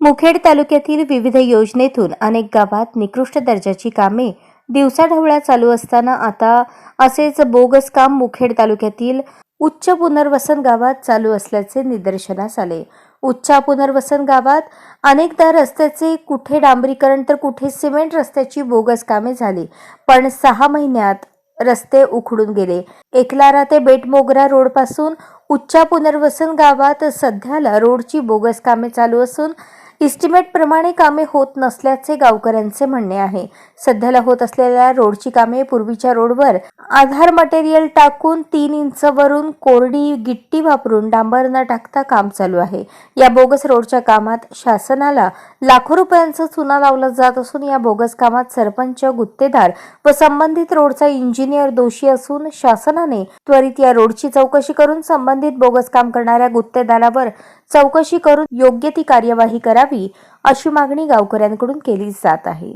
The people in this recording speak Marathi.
मुखेड तालुक्यातील विविध योजनेतून अनेक गावात निकृष्ट दर्जाची कामे दिवसाढवळ्या चालू असताना आता असेच बोगस काम मुखेड तालुक्यातील उच्च पुनर्वसन गावात चालू असल्याचे निदर्शनास आले. उच्च पुनर्वसन गावात अनेकदा रस्त्याचे कुठे डांबरीकरण तर कुठे सिमेंट रस्त्याची बोगस कामे झाली पण सहा महिन्यात रस्ते उखडून गेले. एकलारा ते बेटमोगरा रोडपासून उच्चा पुनर्वसन गावात सध्याला रोडची बोगस कामे चालू असून इस्टिमेटप्रमाणे कामे होत नसल्याचे गावकऱ्यांचे म्हणणे आहे. सध्याला होत असलेल्या रोडची कामे पूर्वीच्या रोडवर आधार मटेरियल टाकून तीन इंच वरून कोरडी गिट्टी वापरून डांबर न टाकता काम चालू आहे. या बोगस रोडच्या कामात शासनाला लाखो रुपयांचा चुना लावला जात असून या बोगस कामात सरपंच गुत्तेदार व संबंधित रोडचा इंजिनियर दोषी असून शासनाने त्वरित या रोडची चौकशी करून संबंधित बोगस काम करणाऱ्या गुत्तेदारावर चौकशी करून योग्य ती कार्यवाही करावी अशी मागणी गावकऱ्यांकडून केली जात आहे.